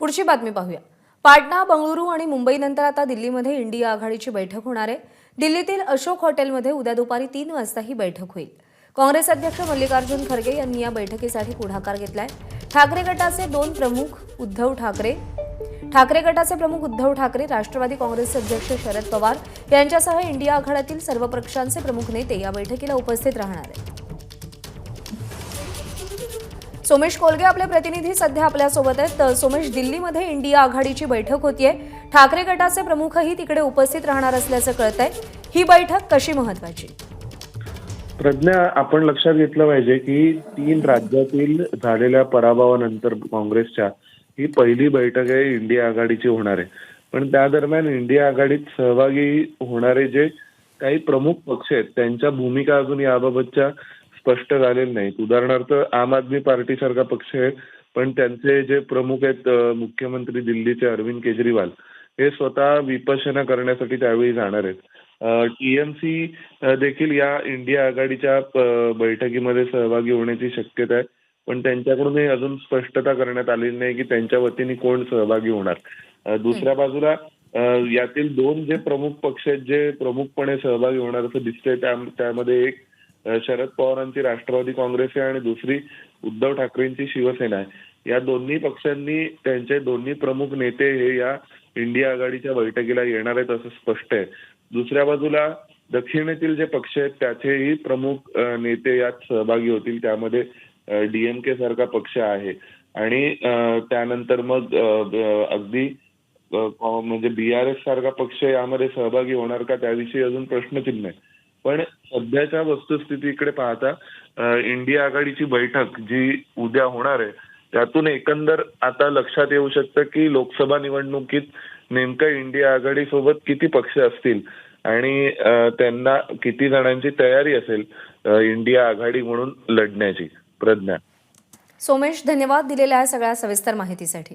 पुढची बातमी पाहूया. पाटणा बंगळुरू आणि मुंबईनंतर आता दिल्लीमध्ये इंडिया आघाडीची बैठक होणार आहे. दिल्लीतील अशोक हॉटेलमध्ये उद्या दुपारी तीन वाजता ही बैठक होईल. काँग्रेस अध्यक्ष मल्लिकार्जुन खरगे यांनी या बैठकीसाठी पुढाकार घेतलाय. ठाकरे गटाचे दोन प्रमुख उद्धव ठाकरे ठाकरे गटाचे प्रमुख उद्धव ठाकरे राष्ट्रवादी काँग्रेसचे अध्यक्ष शरद पवार यांच्यासह इंडिया आघाड्यातील सर्व पक्षांचे प्रमुख नेते या बैठकीला उपस्थित राहणार आहेत. सोमेश कोलगे आपले प्रतिनिधी सध्या आपल्यासोबत आहेत. तर सोमेश दिल्लीमध्ये इंडिया आघाडीची बैठक होतीये. ठाकरे गटाचे प्रमुखही तिकडे उपस्थित राहणार असल्याचं कळत आहे ही बैठक कशी महत्वाची? प्रज्ञा आपण लक्षात घेतलं पाहिजे की तीन राज्यातील झालेल्या पराभवानंतर काँग्रेसच्या ही पहिली बैठक आहे इंडिया आघाडीची होणार आहे. पण त्या दरम्यान इंडिया आघाडीत सहभागी होणारे जे काही प्रमुख पक्ष आहेत त्यांच्या भूमिका अजून याबाबतच्या स्पष्ट झालेल्या नाहीत. उदाहरणार्थ आम आदमी पार्टी सारखा पक्ष आहे पण त्यांचे जे प्रमुख आहेत मुख्यमंत्री दिल्लीचे अरविंद केजरीवाल हे स्वतः विपश्यना करण्यासाठी त्यावेळी जाणार आहेत. टीएमसी देखील या इंडिया आघाडीच्या बैठकीमध्ये सहभागी होण्याची शक्यता आहे. पण त्यांच्याकडूनही अजून स्पष्टता करण्यात आलेली नाही की त्यांच्या वतीने कोण सहभागी होणार. दुसऱ्या बाजूला यातील दोन जे प्रमुख पक्ष आहेत जे प्रमुखपणे सहभागी होणार असं दिसतंय त्या- त्यामध्ये एक शरद पवारांची राष्ट्रवादी काँग्रेस आहे आणि दुसरी उद्धव ठाकरेंची शिवसेना आहे. या दोन्ही पक्षांनी त्यांचे दोन्ही प्रमुख नेते हे या इंडिया आघाडीच्या बैठकीला येणार आहेत असं स्पष्ट आहे. दुसऱ्या बाजूला दक्षिणेतील जे पक्ष आहेत त्याचेही प्रमुख नेते यात सहभागी होतील. त्यामध्ये डीएमके सारखा पक्ष आहे. आणि त्यानंतर मग अगदी म्हणजे बी आर एस सारखा पक्ष यामध्ये सहभागी होणार का त्याविषयी अजून प्रश्नचिन्ह आहे. पण सध्याच्या वस्तुस्थितीकडे पाहता इंडिया आघाडीची बैठक जी उद्या होणार आहे त्यातून एकंदर आता लक्षात येऊ शकतं की लोकसभा निवडणुकीत नेमकं इंडिया आघाडी सोबत किती पक्ष असतील आणि त्यांना किती जणांची तयारी असेल इंडिया आघाडी म्हणून लढण्याची प्रज्ञा. सोमेश धन्यवाद दिलेल्या सगळ्या सविस्तर माहितीसाठी.